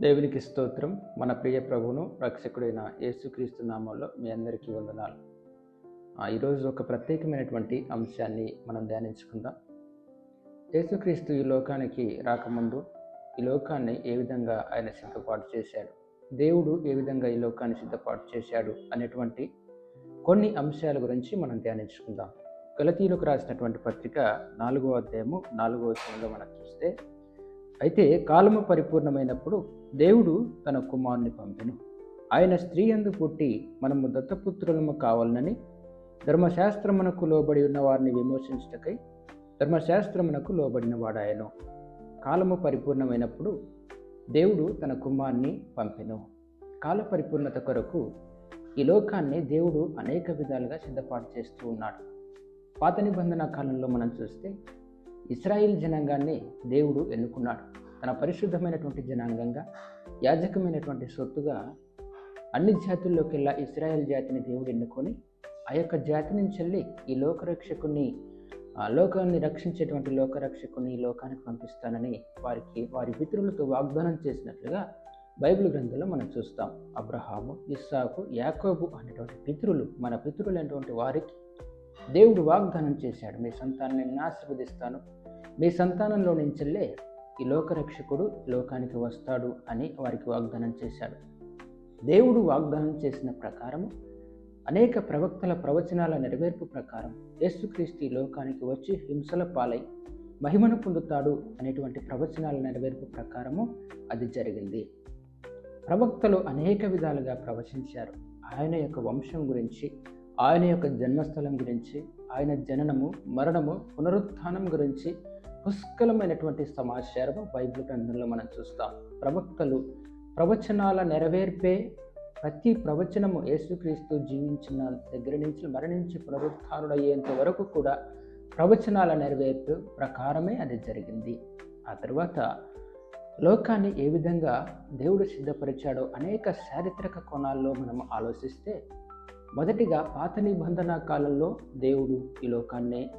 దేవునికి స్తోత్రం. మన ప్రియ ప్రభువును రక్షకుడైన యేసుక్రీస్తు నామంలో మీ అందరికీ వందనాలు. ఈరోజు ఒక ప్రత్యేకమైనటువంటి అంశాన్ని మనం ధ్యానించుకుందాం. యేసుక్రీస్తు ఈ లోకానికి రాకముందు ఈ లోకాన్ని ఏ విధంగా ఆయన సిద్ధపాటు చేశాడు? దేవుడు ఏ విధంగా ఈ లోకాన్ని సిద్ధపాటు చేశాడు? అనేటువంటి కొన్ని అంశాల గురించి మనం ధ్యానించుకుందాం. గలతీలకు రాసినటువంటి పత్రిక నాలుగో అధ్యాయము నాలుగో వచనంలో మనం చూస్తే అయితే కాలము పరిపూర్ణమైనప్పుడు దేవుడు తన కుమారుని పంపెను. ఆయన స్త్రీ అందు పుట్టి మనము దత్తపుత్రులము కావాలనని ధర్మశాస్త్రమునకు లోబడి ఉన్న వారిని విమోచించటకై ధర్మశాస్త్రమునకు లోబడిన వాడాయను. కాలము పరిపూర్ణమైనప్పుడు దేవుడు తన కుమారుని పంపెను. కాల పరిపూర్ణత కొరకు ఈ లోకాన్ని దేవుడు అనేక విధాలుగా సిద్ధపాటు చేస్తూ ఉన్నాడు. పాత నిబంధన కాలంలో మనం చూస్తే ఇస్రాయిల్ జనాంగాన్ని దేవుడు ఎన్నుకున్నాడు. తన పరిశుద్ధమైనటువంటి జనాంగంగా యాజకమైనటువంటి సొత్తుగా అన్ని జాతుల్లోకెల్లా ఇస్రాయల్ జాతిని దేవుడు ఎన్నుకొని ఆ యొక్క జాతి నుంచి వెళ్ళి ఈ లోకరక్షకుని ఆ లోకాన్ని రక్షించేటువంటి లోకరక్షకుని ఈ లోకానికి పంపిస్తానని వారికి వారి పితరులతో వాగ్దానం చేసినట్లుగా బైబిల్ గ్రంథంలో మనం చూస్తాం. అబ్రహాము ఇస్సాకు యాకోబు అనేటువంటి పితరులు మన పితరులైనటువంటి వారికి దేవుడు వాగ్దానం చేశాడు మీ సంతానాన్ని నేను ఆశీర్వదిస్తాను మీ సంతానంలో నుంచెల్లే ఈ లోకరక్షకుడు లోకానికి వస్తాడు అని వారికి వాగ్దానం చేశాడు. దేవుడు వాగ్దానం చేసిన ప్రకారము అనేక ప్రవక్తల ప్రవచనాల నెరవేర్పు ప్రకారం యేసుక్రీస్తు లోకానికి వచ్చి హింసల పాలై మహిమను పొందుతాడు అనేటువంటి ప్రవచనాల నెరవేర్పు ప్రకారము అది జరిగింది. ప్రవక్తలు అనేక విధాలుగా ప్రవచించారు. ఆయన యొక్క వంశం గురించి ఆయన యొక్క జన్మస్థలం గురించి ఆయన జననము మరణము పునరుత్థానం గురించి పుష్కలమైనటువంటి సమాచారము బైబిల్ గ్రంథంలో మనం చూస్తాం. ప్రవక్తలు ప్రవచనాల నెరవేర్పే ప్రతి ప్రవచనము యేసుక్రీస్తు జీవించిన దగ్గర నుంచి మరణించి పునరుత్డయ్యేంత వరకు కూడా ప్రవచనాల నెరవేర్పు ప్రకారమే అది జరిగింది. ఆ తర్వాత లోకాన్ని ఏ విధంగా దేవుడు సిద్ధపరిచాడో అనేక చారిత్రక కోణాల్లో మనం ఆలోచిస్తే మొదటిగా పాత నిబంధన కాలంలో దేవుడు ఈ లోకాన్ని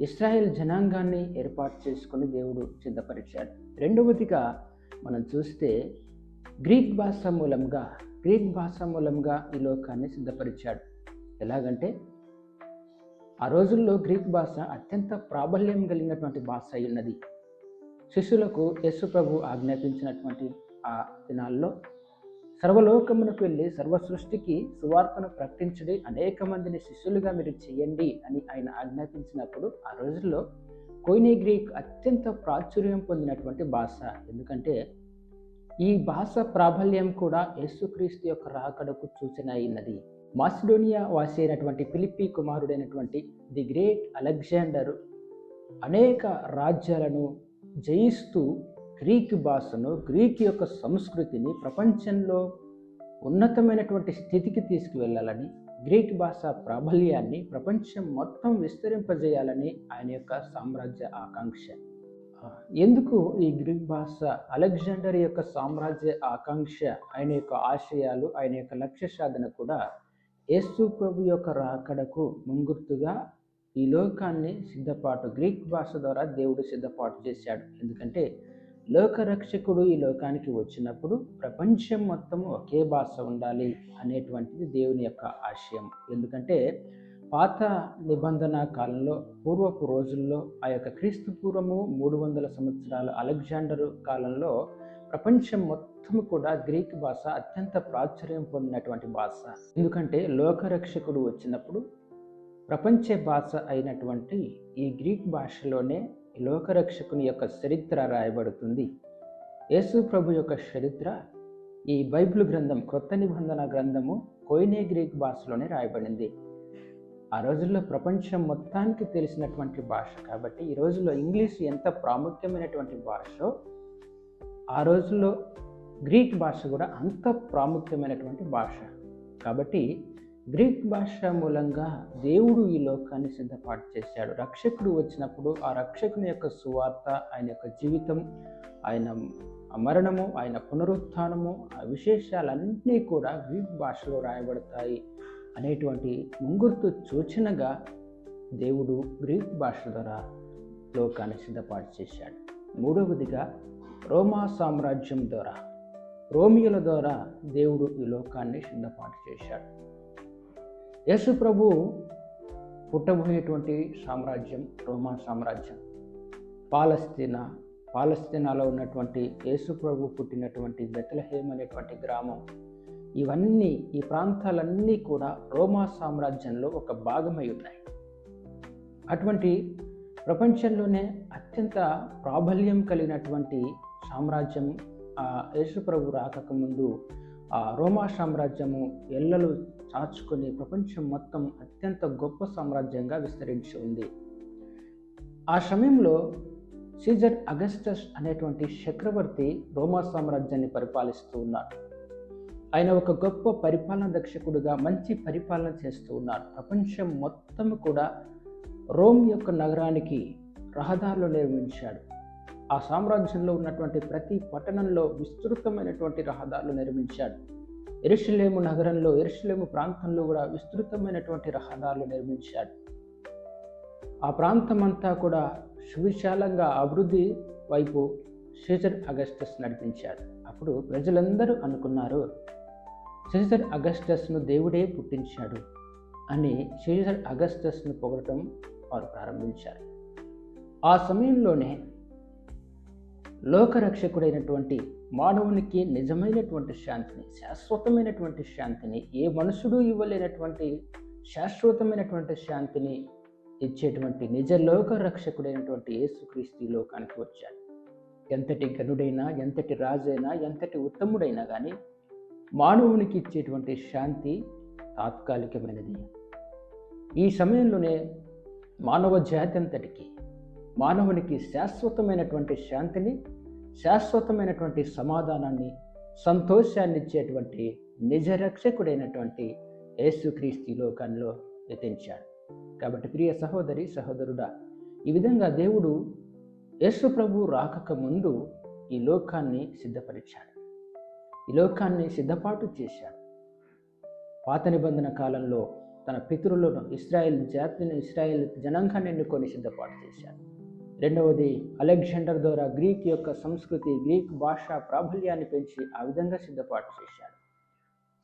ఇస్రాయేల్ జనాంగాన్ని ఏర్పాటు చేసుకొని దేవుడు సిద్ధపరిచాడు. రెండవదిగా మనం చూస్తే గ్రీక్ భాష మూలంగా గ్రీక్ భాష మూలంగా ఈ లోకాన్ని సిద్ధపరిచాడు. ఎలాగంటే ఆ రోజుల్లో గ్రీక్ భాష అత్యంత ప్రాబల్యం కలిగినటువంటి భాష అయి ఉన్నది శిష్యులకు యేసు ప్రభు ఆజ్ఞాపించినటువంటి ఆ దినాల్లో సర్వలోకమునకు వెళ్ళి సర్వ సృష్టికి సువార్తను ప్రకటించడి అనేక మందిని శిష్యులుగా మీరు చేయండి అని ఆయన ఆజ్ఞాపించినప్పుడు ఆ రోజుల్లో కోయినీ గ్రీక్ అత్యంత ప్రాచుర్యం పొందినటువంటి భాష. ఎందుకంటే ఈ భాష ప్రాబల్యం కూడా యేసుక్రీస్తు యొక్క రాకడకు సూచన అయినది. మాసిడోనియా వాసి అయినటువంటి ఫిలిప్పి కుమారుడైనటువంటి ది గ్రేట్ అలెగ్జాండర్ అనేక రాజ్యాలను జయిస్తూ గ్రీక్ భాషను గ్రీక్ యొక్క సంస్కృతిని ప్రపంచంలో ఉన్నతమైనటువంటి స్థితికి తీసుకువెళ్ళాలని గ్రీక్ భాష ప్రాబల్యాన్ని ప్రపంచం మొత్తం విస్తరింపజేయాలని ఆయన యొక్క సామ్రాజ్య ఆకాంక్ష. ఎందుకు ఈ గ్రీక్ భాష అలెగ్జాండర్ యొక్క సామ్రాజ్య ఆకాంక్ష ఆయన యొక్క ఆశయాలు ఆయన యొక్క లక్ష్య సాధన కూడా యేసు ప్రభు యొక్క రాకడకు ముంగుర్తుగా ఈ లోకాన్ని సిద్ధపాటు గ్రీక్ భాష ద్వారా దేవుడు సిద్ధపాటు చేశాడు. ఎందుకంటే లోకరక్షకుడు ఈ లోకానికి వచ్చినప్పుడు ప్రపంచం మొత్తం ఒకే భాష ఉండాలి అనేటువంటిది దేవుని యొక్క ఆశయం. ఎందుకంటే పాత నిబంధన కాలంలో పూర్వపు రోజుల్లో ఆ యొక్క క్రీస్తు పూర్వము మూడు వందల సంవత్సరాల అలెగ్జాండర్ కాలంలో ప్రపంచం మొత్తం కూడా గ్రీక్ భాష అత్యంత ప్రాచుర్యం పొందినటువంటి భాష. ఎందుకంటే లోకరక్షకుడు వచ్చినప్పుడు ప్రపంచ భాష అయినటువంటి ఈ గ్రీక్ భాషలోనే లోకరక్షకుని యొక్క చరిత్ర రాయబడుతుంది. యేసు ప్రభు యొక్క చరిత్ర ఈ బైబిల్ గ్రంథం క్రొత్త నిబంధన గ్రంథము కోయినే గ్రీక్ భాషలోనే రాయబడింది. ఆ రోజుల్లో ప్రపంచం మొత్తానికి తెలిసినటువంటి భాష కాబట్టి ఈ రోజుల్లో ఇంగ్లీష్ ఎంత ప్రాముఖ్యమైనటువంటి భాషో ఆ రోజుల్లో గ్రీక్ భాష కూడా అంత ప్రాముఖ్యమైనటువంటి భాష. కాబట్టి గ్రీక్ భాష మూలంగా దేవుడు ఈ లోకాన్ని సిద్ధపాటు చేశాడు. రక్షకుడు వచ్చినప్పుడు ఆ రక్షకుని యొక్క సువార్త ఆయన యొక్క జీవితం ఆయన మరణము ఆయన పునరుత్థానము ఆ విశేషాలన్నీ కూడా గ్రీక్ భాషలో రాయబడతాయి అనేటువంటి ముంగుర్తు సూచనగా దేవుడు గ్రీక్ భాష ద్వారా లోకాన్ని సిద్ధపాటు చేశాడు. మూడవదిగా రోమా సామ్రాజ్యం ద్వారా రోమియోల ద్వారా దేవుడు ఈ లోకాన్ని సిద్ధపాటు చేశాడు. యేసు ప్రభు పుట్టబోయేటువంటి సామ్రాజ్యం రోమా సామ్రాజ్యం పాలస్తీనా పాలస్తీనాలో ఉన్నటువంటి యేసు ప్రభు పుట్టినటువంటి బెతలహేమ్ అనేటువంటి గ్రామం. ఇవన్నీ ఈ ప్రాంతాలన్నీ కూడా రోమా సామ్రాజ్యంలో ఒక భాగమై ఉన్నాయి. అటువంటి ప్రపంచంలోనే అత్యంత ప్రాబల్యం కలిగినటువంటి సామ్రాజ్యం ఆ యేసుప్రభు రాకముందు ఆ రోమా సామ్రాజ్యము ఎల్లలు చాచుకొని ప్రపంచం మొత్తం అత్యంత గొప్ప సామ్రాజ్యంగా విస్తరించి ఉంది. ఆ సమయంలో సీజర్ అగస్టస్ అనేటువంటి చక్రవర్తి రోమా సామ్రాజ్యాన్ని పరిపాలిస్తూ ఉన్నాడు. ఆయన ఒక గొప్ప పరిపాలన దక్షకుడుగా మంచి పరిపాలన చేస్తూ ఉన్నారు ప్రపంచం మొత్తం కూడా రోమ్ యొక్క నగరానికి రహదారులు నిర్మించాడు. ఆ సామ్రాజ్యంలో ఉన్నటువంటి ప్రతి పట్టణంలో విస్తృతమైనటువంటి రహదారులు నిర్మించాడు. ఎరుషులేము నగరంలో ఎరుషులేము ప్రాంతంలో కూడా విస్తృతమైనటువంటి రహదారులు నిర్మించాడు ఆ ప్రాంతం అంతా కూడా సువిశాలంగా అభివృద్ధి వైపు సీజర్ అగస్టస్ నడిపించాడు అప్పుడు ప్రజలందరూ అనుకున్నారు సీజర్ అగస్టస్ను దేవుడే పుట్టించాడు అని సీజర్ అగస్టస్ను పొగడటం వారు ప్రారంభించారు. ఆ సమయంలోనే లోకరక్షకుడైనటువంటి మానవునికి నిజమైనటువంటి శాంతిని శాశ్వతమైనటువంటి శాంతిని ఏ మనుషుడు ఇవ్వలేనటువంటి శాశ్వతమైనటువంటి శాంతిని ఇచ్చేటువంటి నిజ లోక రక్షకుడైనటువంటి యేసుక్రీస్తు లోకానికి వచ్చాడు. ఎంతటి గనుడైనా ఎంతటి రాజైనా ఎంతటి ఉత్తముడైనా కానీ మానవునికి ఇచ్చేటువంటి శాంతి తాత్కాలికమైనది. ఈ సమయంలోనే మానవ జాతి అంతటికి మానవునికి శాశ్వతమైనటువంటి శాంతిని శాశ్వతమైనటువంటి సమాధానాన్ని సంతోషాన్ని ఇచ్చేటువంటి నిజరక్షకుడైనటువంటి యేసుక్రీస్తు లోకంలో ఎత్తించాడు కాబట్టి ప్రియ సహోదరి సహోదరుడా ఈ విధంగా దేవుడు యేసు ప్రభు రాకక ముందు ఈ లోకాన్ని సిద్ధపరిచాడు. ఈ లోకాన్ని సిద్ధపాటు చేశాడు. పాత నిబంధన కాలంలో తన పితరులను ఇస్రాయేల్ జాతిని ఇస్రాయేల్ జనాంగాన్ని ఎన్నుకొని సిద్ధపాటు చేశాడు. రెండవది అలెగ్జాండర్ ద్వారా గ్రీక్ యొక్క సంస్కృతి గ్రీక్ భాష ప్రాబల్యాన్ని పెంచి ఆ విధంగా సిద్ధపాటు చేశాడు.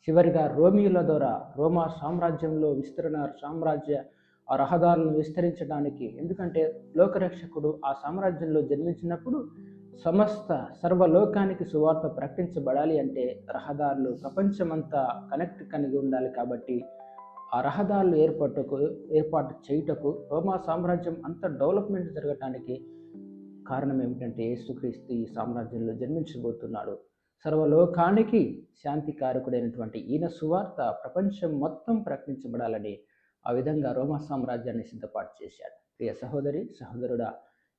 చివరిగా రోమియుల ద్వారా రోమా సామ్రాజ్యంలో విస్తరణ సామ్రాజ్య ఆ రహదారులను విస్తరించడానికి ఎందుకంటే లోకరక్షకుడు ఆ సామ్రాజ్యంలో జన్మించినప్పుడు సమస్త సర్వలోకానికి సువార్త ప్రకటించబడాలి అంటే రహదారులు ప్రపంచమంతా కనెక్ట్ కలిగి ఉండాలి కాబట్టి ఆ రహదారులు ఏర్పాటుకు ఏర్పాటు చేయుటకు రోమా సామ్రాజ్యం అంత డెవలప్మెంట్ జరగటానికి కారణం ఏమిటంటే యేసుక్రీస్తు ఈ సామ్రాజ్యంలో జన్మించబోతున్నాడు. సర్వలోకానికి శాంతి కారకుడైనటువంటి ఈయన సువార్త ప్రపంచం మొత్తం ప్రకటించబడాలని ఆ విధంగా రోమా సామ్రాజ్యాన్ని సిద్ధపాటు చేశాడు. ప్రియ సహోదరి సహోదరుడా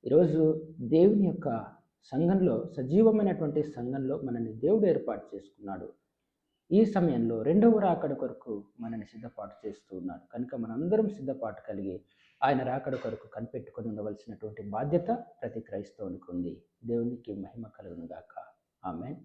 ఈరోజు దేవుని యొక్క సంఘంలో సజీవమైనటువంటి సంఘంలో మనల్ని దేవుడు ఏర్పాటు చేసుకున్నాడు. ఈ సమయంలో రెండవ రాకడ కొరకు మనల్ని సిద్ధపాటు చేస్తూ ఉన్నాడు. కనుక మనందరం సిద్ధపాటు కలిగి ఆయన రాకడ కొరకు కనిపెట్టుకొని ఉండవలసినటువంటి బాధ్యత ప్రతి క్రైస్తవునికి ఉంది. దేవునికి మహిమ కలుగునుగాక. ఆమె